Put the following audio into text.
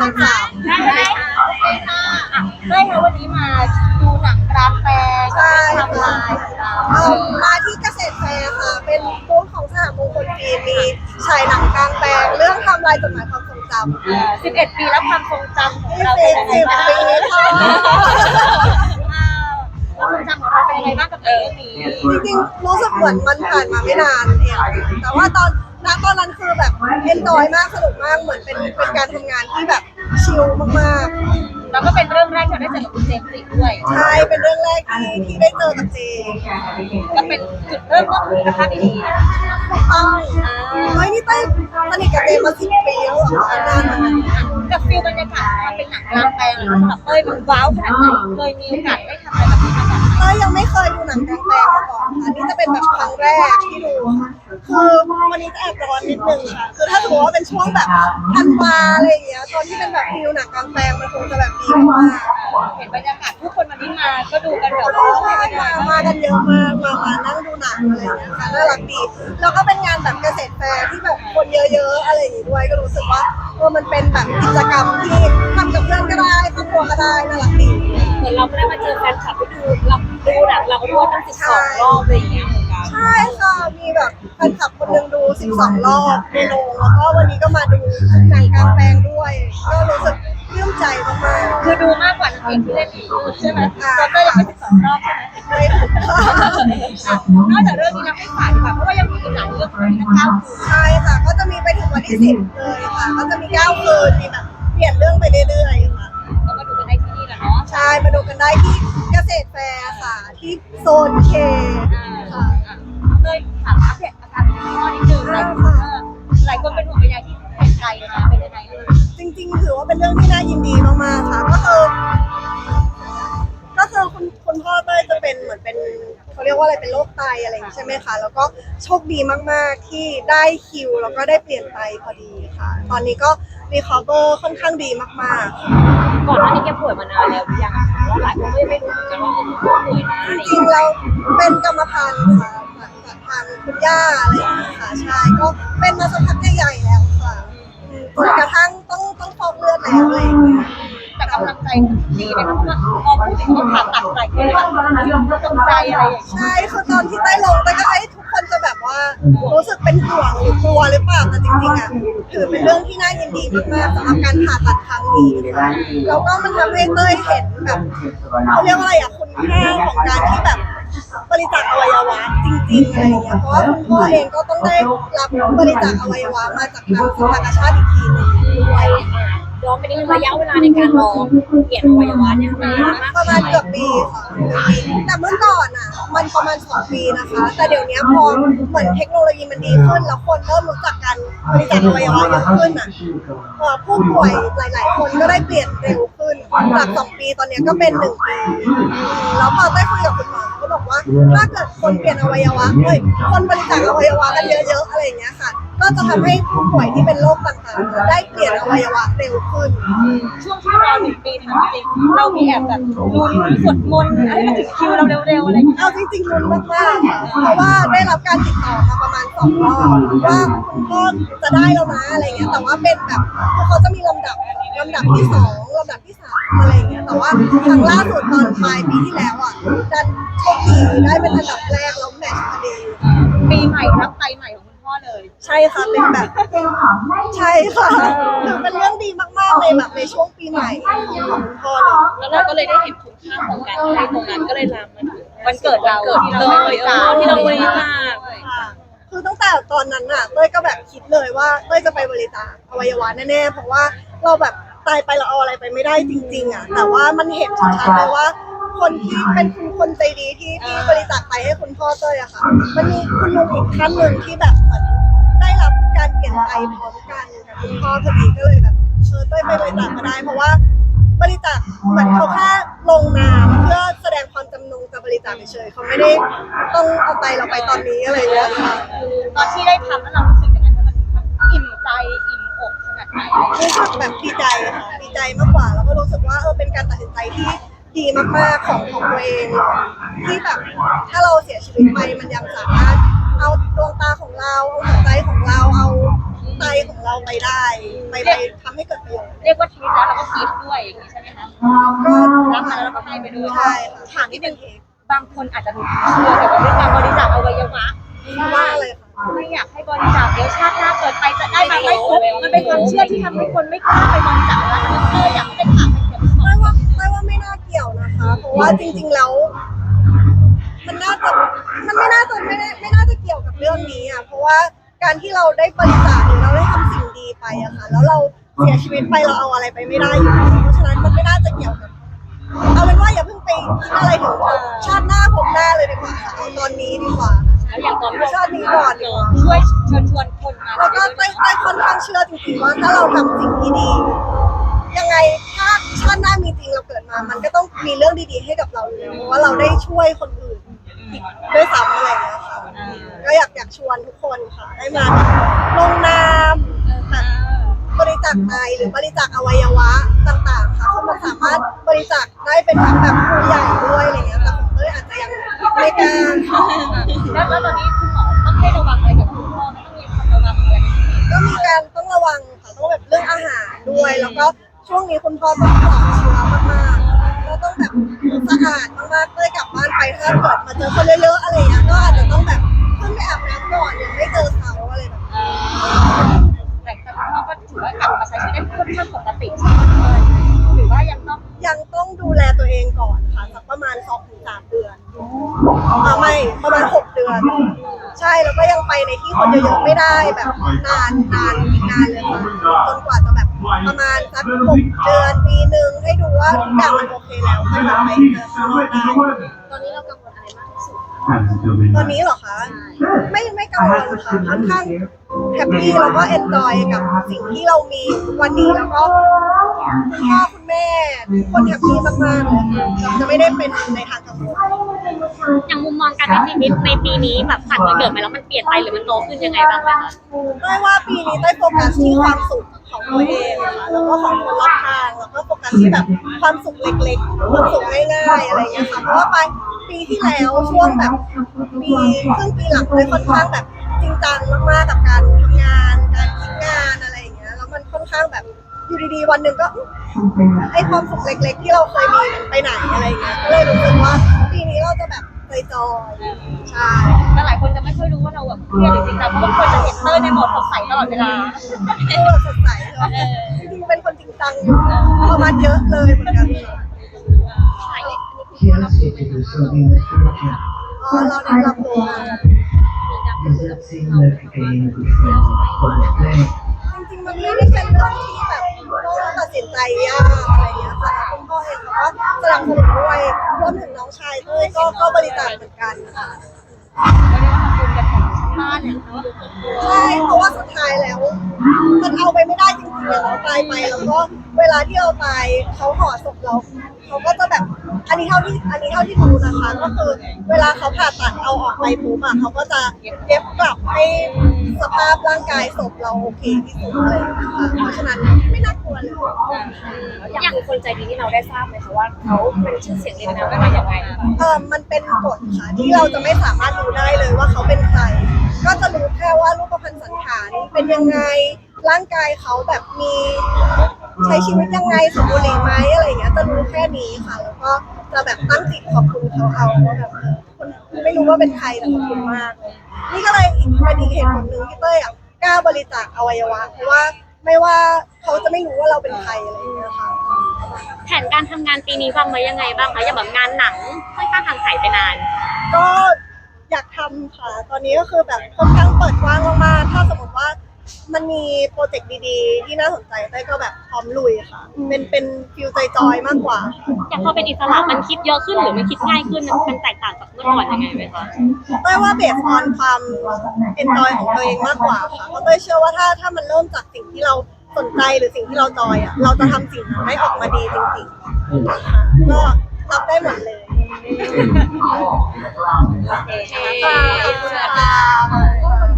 สองสามได้ไหมโอเคค่ะอะได้ค่ะวันนี้มาดูหนังกราฟแฟร์ทำลายเราเอามาที่เกษตรแฟร์ค่ะ เป็นบูธของสหมงคลฟิล์มมีฉายหนังกลางแปลงเรื่องทำลายจดหมายความทรงจำเอ่อ11ปีแล้วความทรงจำของยี่เราสิเป็นบยังไงสิบบ้างปีค่ะความทรงจำของเราเป็นยังไงบ้างกับเรื่องนี้ จริงๆรู้สึกเหมือนมันผ่านมาไม่นานเองแต่ว่าตอน ณตอนนั้นคือแบบเอนจอยมากสนุกมากเหมือนเป็นเป็นการทำงานที่แบบชิลมากๆแล้วก็เป็นเรื่องแรกที่เราได้เจอกับคุณเจมส์จิด้วยใช่เป็นเรื่องแรกที่ที่ได้เจอกับเจก็เป็นจุดเริ่มต้นของคุณภาพดีต้องเฮ้ยนี่เต้ยสนิทกับเจมาสิบปีแล้วเหรอนานเหมือนกันๆกับฟิลบรรยากาศความเป็นหนังกลางแปลงสำหรับเต้ยมันว้าวขนาดไหนเคยมีโอกาสได้ทำอะไรแบบนี้มาก่อนไหมเต้ยยังไม่เคยดูหนังกลางแปลงมาก่อนค่ะนี่จะเป็นแบบครั้งแรกที่ดูค่ะ คือวันนี้จะแอบร้อนนิดนึงค่ะคือถ้าสมมติว่าเป็นช่วงแบบธันวาอะไรอย่างเงี้ยตอนที่เป็นแบบฟิลหนังกลางแปลงมันคงจะแบบดีมากเห็นบรรยากาศผู้คนวันนี้มาก็ดูกันแบบใช่ว่าเป็นค่มาบ้ากันเยอะมากมามานั่งดูหนังอะไรอย่างเงี้ยค่ะน่ารักดีแล้วก็เป็นงานแบบเกษตรแฟร์ที่แบบคนเยอะๆอะไรอย่างงี้ด้วยก็รู้สึกว่าเออมันเป็นแบบกิจกรรมที่ทำกับเพื่อนก็ได้ครอบครัวก็ได้น่ารักดีเหมือนเราก็ได้มาเจอแฟนคลับที่ดูเราดูหนังเราก็ดูตั้งสิบสองรอบอะไรอย่างเงี้ยเหมือนกันใช่ค่ะมีแบบ นคลับคนหนึงดู 12 รอบในโรงแล้วก็วันนี้ก็มาดูหนังกลางแปลงด้วย ก็รู้สึกปลื้มใจมากคือดูมากกว่านางเอกที่เล่นอีกใช่ไหมเราก็ยังไม่สิบสองรอบใช่ไหมๆไม่ถูกค่ะอะนอกจากเรื่องนี้เราไม่ฝากดีกว่าเพราะว่ายังมีอีกหลายเรื่องที่จะเข้าใช่ค่ะก็จะมีไปถึงวันที่10เลยค่ะก็จะมี9คืนมีแบบเปลี่ยนเรื่องไปเรื่อยๆค่ะก็มาดูกันได้ที่นี่แหละเนาะใช่มาดูกันได้ที่เกษตรแฟร์ค่ะที่โซนเคอ่าค่ะอะเลยถามอัปเดต หลายคนเออหลายคนเป็นห่วงเป็นใยที่เห็นใจนะเป็นยังไงเออจริงๆถือว่าเป็นเรื่องที่น่ายินดีมากๆค่ะก็คือก็คือคุณคุณพ่อเต้ยจะเป็นเหมือนเป็นเขาเรียกว่าอะไรเป็นโรคไตอะไรอย่างนี้ใช่ไหมคะ แล้วก็โชคดีมากๆที่ได้คิว แล้วก็ได้เปลี่ยนไตพอดีค่ะ ตอนนี้ก็รีคอเวอร์ค่อนข้างดีมากๆค่ะก่อนหน้านี้แกป่วยมานานแล้วหรือยังอะคะว่าหลายคนก็ยังไม่รู้เหมือนกันว่าเออป่วยนะอะไรอย่างจริเงี้งยๆเราเป็นกรรมพันธุ์ค่ะ คุณย่าอะไรอย่างเงี้ยค่ะใช่ก็เป็นมาสักพักใหญ่ๆแล้วค่ะจนกระทั่งต้องต้องฟอกเลือดแล้วอะไรอย่างเงี้ยแต่กำลังใจดีไหมคะเพราะว่าพอพูดถึงว่าผ่าตัดหลายคนก็ตกใจอะไรอย่างเงี้ยใช่คือตอนที่ใต้ลงแต่ก็ไอ้ทุกคนจะแบบว่ารู้สึกเป็นห่วงหรือกลัวหรือเปล่าแต่จริงๆอะถือเป็นเรื่องที่น่ายินดีมากๆสำหรับการผ่าตัดครั้งนี้แล้วก็มันทำให้เต้ยเห็นแบบเขาเรียกว่าอะไรอะคุณค่าของการที่แบบ บริจาคอวัยวะจริงๆอะไรอย่างเงี้ยเพราะว่าคุณพ่อเองก็ต้องได้รับบริจาคอวัยวะมาจากทางสภากาชาติอีกทีหนึงด้วยย้อนไปนิดนึงระยะเวลาในการรอเปลี่ยนอวัยวะเนี่ยนานมากประมาณเกือบปีค่ะแต่เมื่อก่อนอะ มันประมาณสองปีนะคะ แต่เดี๋ยวนี้พอเหมือนเทคโนโลยีมันดีขึ้นแล้วคนเริ่มรู้จักกันบริจาคอวัยวะเยอะขึ้นอะเอ่อผู้ป่วยหลาย ๆ คนก็ได้เปลี่ยนเร็วขึ้นจากสองปีตอนนี้ก็เป็นหนึ่งปีแล้วพอได้คุยกับคุณหมอ ว่าถ้าเกิดคนเปลี่ยนอวัยวะเฮ้ยคนบริจาคอวัยวะกันเยอะๆอะไรอย่างเงี้ยค่ะ ก็จะทำให้ผู้ป่วยที่เป็นโรคต่างๆ ได้เปลี่ยนอวัยวะเร็วขึ้น ช่วงที่รอหนึ่งปีถามจริงเรามีแอบแบบลุ้นสวดมนต์ให้มันถึงคิวเราเร็วๆอะไรอย่างเงี้ยเอาจริงๆลุ้นมากๆค่ะเพราะว่าได้รับการติดต่อมาประมาณสองรอบว่าคุณพ่อจะได้แล้วนะอะไรเงี้ย แต่ว่าเป็นแบบคือเขาจะมีลำดับลำดับที่สองลำดับที่สามอะไรเงี้ยแต่ว่าครั้งล่าสุดตอนปลายปีที่แล้วอะดันโชคดีได้เป็นอันดับแรกแล้ว ช่ค่ะเป็นแบบใช่ค่ะคือเป็นเรื่องดีมากๆเลยแบบในช่วงปีใหม่ของคุณพ่อเลยแล้วเราก็เลยได้เห็นคุณค่าของการให้ตรงนั้นก็เลยลามมาถึงวันเกิดเราที่เราบริจาคที่เราบริจาคค่ะคือตั้งแต่ตอนนั้นน่ะเต้ยก็แบบคิดเลยว่าเต้ยจะไปบริจาคอวัยวะแน่ๆเพราะว่าเราแบบตายไปเราเอาอะไรไปไม่ได้จริง ๆ อะ แต่ว่ามันเห็นชัดๆเลยว่า คนที่เป็นคุณคนใจดีที่ที่บริจาคไปให้คุณพ่อเต้ยอะค่ะ มันมีคุณลุงอีกท่านหนึ่งที่แบบเหมือนได้รับการเปลี่ยนไตพร้อมกันกับคุณพ่อพอดีก็เลยแบบเออเต้ยไปบริจาคมาได้เพราะว่าบริจาคเหมือนเขาแค่ลงนามเพื่อแสดงความจำนงจะบริจาคเฉยๆเขาไม่ได้ต้องเอาไตเราไปตอนนี้อะไรอย่างเงี้ยค่ะ ตอนที่ได้ทำแล้วเรารู้สึกยังไงมันมันอิ่มใจอิ่มอกขนาดไหนรู้สึกแบบดีใจค่ะดีใจมากกว่าแล้วก็รู้สึกว่าเออเป็นการตัดสินใจที่ดีมากๆของของตัวเองที่แบบถ้าเราเสียชีวิตไปมันยังสามารถเอาดวงตาของเราเอาหัวใจของเราเอา ไตของเราไปได้ ไปไปทำให้เกิดประโยชน์ในเรียกว่าทริปแล้วเราก็กิฟต์ด้วยอย่างนี้ใช่ไหมคะก็รับมาแล้วเราก็ให้ไปด้วยใช่ค่ะถามนิดนึงบางคนอาจจะมีความเชื่อเกี่ยวกับเรื่องการบริจาคอวัยวะว่าอะไรคะไม่อยากให้บริจาคเดี๋ยวชาติหน้าเกิดไปจะได้มาไม่ครบมันเป็นความเชื่อที่ทำให้คนไม่กล้าไปบริจาคแล้วเอออยากให้เป็นถามเป็นเกี่ยวกับไม่ว่าไม่ว่าไม่น่าเกี่ยวนะคะ เพราะว่าจริงๆแล้ว มันน่าจะมันไม่น่าจะไม่ได้ไม่น่าจะเกี่ยวกับเรื่องนี้อะเพราะว่า การที่เราได้บริจาคหรือเราได้ทำสิ่งดีไปอะค่ะแล้วเราเสียชีวิตไปเราเอาอะไรไปไม่ได้อยู่แล้วเพราะฉะนั้นมันไม่น่าจะเกี่ยวกับเอาเป็นว่าอย่าเพิ่งไปคิดอะไรถึงชาติหน้าผมหน้าเลยดีกว่าค่ะเอาตอนนี้ดีกว่าแล้วอย่างตอนชาตินี้ก่อนดีกว่าช่วยเชิญชวนคนมาแล้วก็เต้ยเต้ยค่อนข้างเชื่อจริงๆว่าถ้าเราทำสิ่งที่ดี ยังไงถ้าชาติหน้ามีจริงเราเกิดมา มันก็ต้องมีเรื่องดีๆให้กับเราอยู่แล้วเพราะว่าเราได้ช่วยคนอื่น อีกด้วยซ้ำอะไรอย่างเงี้ยค่ะก็อยากอยากชวนทุกคนค่ะได้มาลงนามแบบบริจาคไตหรือบริจาคอวัยวะต่างๆค่ะคือมันสามารถบริจาคได้เป็นทั้งแบบผู้ใหญ่ด้วยอะไรเงี้ยแต่ของเต้ยอาจจะยังไม่กล้าแล้วแล้วตอนนี้คุณหมอต้องให้ระวังอะไรกับคุณพ่อต้องมีความระวังอะไรเป็นพิเศษก็มีการต้องระวังค่ะต้องแบบเรื่องอาหารด้วย แล้วก็ช่วงนี้คุณพ่อต้องปลอดเชื้อ สะอาดมากๆเต้ยกลับบ้านไปถ้าเกิดมาเจอคนเยอะๆอะไรอย่างเงี้ยก็อาจจะต้องแบบขึ้นไปอาบน้ำก่อนยังไม่เจอเขาอะไรแบบนี้แต่คุณพ่อก็ถือว่ากลับมาใช้ชีวิตได้ค่อนข้างปกติใช่ไหมหรือว่ายังต้องยังต้องดูแลตัวเองก่อนค่ะสักประมาณ2-3ถึงสามเดือนอ่าไม่ประมาณ6เดือน ใช่แล้วก็ยังไปในที่คนเยอะๆไม่ได้แบบนานนานอีกนานเลยค่ะจนกว่าจะแบบ ประมาณสักหกเดือนปีหนึ่งให้ดูว่าทุกอย่างมันโอเคแล้วค่อยแบบไปเจอข้างนอกได้ตอนนี้เรากังวลอะไรมากที่สุดตอนนี้เหรอคะ ไม่ไม่กังวลค่ะค่อนข้างแฮปปี้แล้วก็เอนจอยกับสิ่งที่เรามีวันนี้แล้วก็ คุณพ่อคุณแม่ทุกคนแฮปปี้มากๆเลยค่ะเราจะไม่ได้เป็นในทางกังวล อย่างมุมมองการใช้ชีวิตในปีนี้แบบผ่านวันเกิดมาแล้วมันเปลี่ยนไปหรือมันโตขึ้นยังไงบ้างไหมคะไม่ว่าปีนี้ได้โฟกัสที่ความสุขของตัวเองค่ะแล้วก็ของคนรอบข้างแล้วก็โฟกัสที่แบบความสุขเล็กๆ ความสุขง่ายๆอะไรอย่างเงี้ยค่ะเพราะว่าไปปีที่แล้วช่วงแบบปีครึ่งปีหลังเลยค่อนข้างแบบจริงจังมากๆกับการทำงาน การคิดงานอะไรอย่างเงี้ยแล้วมันค่อนข้างแบบ อยู่ดีๆวันหนึ่งก็ไอความสุขเล็ก ๆ ที่เราเคยมีมันไปไหนอะไรอย่างเงี้ยก็เลยรู้สึกว่าปีนี้เราจะแบบจอยๆใช่แต่หลายคนจะไม่ค่อยรู้ว่าเราแบบเครียดหรือจริงจังเพราะบางคนจะเห็นเต้ยในโหมดสดใสตลอดเวลาก็แบบสดใสเลยจริงๆเป็นคนจริงจังอยู่ประมาณเยอะเลยเหมือนกัน He asked you to do something in the future. อ๋อเราได้รับรู้มา Does that seem like being a good friend for the day? จริงๆมันไม่ได้เป็นเรื่องที่แบบต้องตัด สินใจยากอะไรอย่างเงี้ยค่ะคุณพ่อเองเขาก็สนับสนุนด้วยรวมถึงน้องชายด้วยก็ก็บริจาคเหมือนกันค่ะไม่ได้ทำบุญกันของบ้านเนี่ยเนาะใช่เพราะว่าสุดท้ายแล้ว มันเอาไปไม่ได้จริงๆอะเราตายไปแล้วก็เวลาที่เราตายเขาห่อศพเราเขาก็จะแบบอันนี้เท่าที่อันนี้เท่าที่รู้นะคะก็คือเวลาเขาผ่าตัดเอาออกไปปุ๊บอะเขาก็จะเย็บกลับให้สภาพร่างกายศพเราโอเคที่สุดเลยนะคะเพราะฉะนั้นไม่น่ากลัวเลยอย่างคนใจดีที่เราได้ทราบไหมคะว่าเขาเป็นชื่อเสียงเรียงนามได้มาอย่างไรเออมันเป็นกฎค่ะที่เราจะไม่สามารถรู้ได้เลยว่าเขาเป็นใคร ก็จะรู้แค่ว่ารูปพรรณสันฐานเป็นยังไง ร่างกายเขาแบบมีใช้ชีวิตยังไงสมบูรณ์ไหมอะไรอย่างเงี้ยจะรู้แค่นี้ค่ะ แล้วก็จะแบบตั้งจิตขอบคุณเขาเอาว่าแบบคนไม่รู้ว่าเป็นใครแต่ขอบคุณมากเลยนี่ก็เลยอีกเป็นอีกเหตุผลหนึ่งที่เต้ยอะกล้าบริจาคอวัยวะเพราะว่าไม่ว่าเขาจะไม่รู้ว่าเราเป็นใครอะไรอย่างเงี้ยค่ะแผนการทำงานปีนี้วางไว้ยังไงบ้างคะอย่างแบบงานหนังค่อนข้างห่างหายไปนาน ก็อยากทำค่ะ ตอนนี้ก็คือแบบค่อนข้างเปิดกว้างมากๆถ้าสมมติว่า มันมีโปรเจกต์ดีๆ ที่น่าสนใจเต้ยก็แบบพร้อมลุยค่ะ เป็นเป็นฟิลใจจอยมากกว่าค่ะอย่างพอเป็นอิสระมันคิดเยอะขึ้นหรือมันคิดง่ายขึ้นมันมันแตกต่างจากเมื่อก่อนยังไงไหมคะเต้ยว่าเบสออนความเอนจอยของตัวเองมากกว่าค่ะเพราะเต้ยเชื่อว่าถ้าถ้ามันเริ่มจากสิ่งที่เราสนใจหรือสิ่งที่เราจอยอะเราจะทำสิ่งนั้นให้ออกมาดีจริงๆค่ะก็รับได้หมดเลยโอเคค่ะขอบคุณค่ะ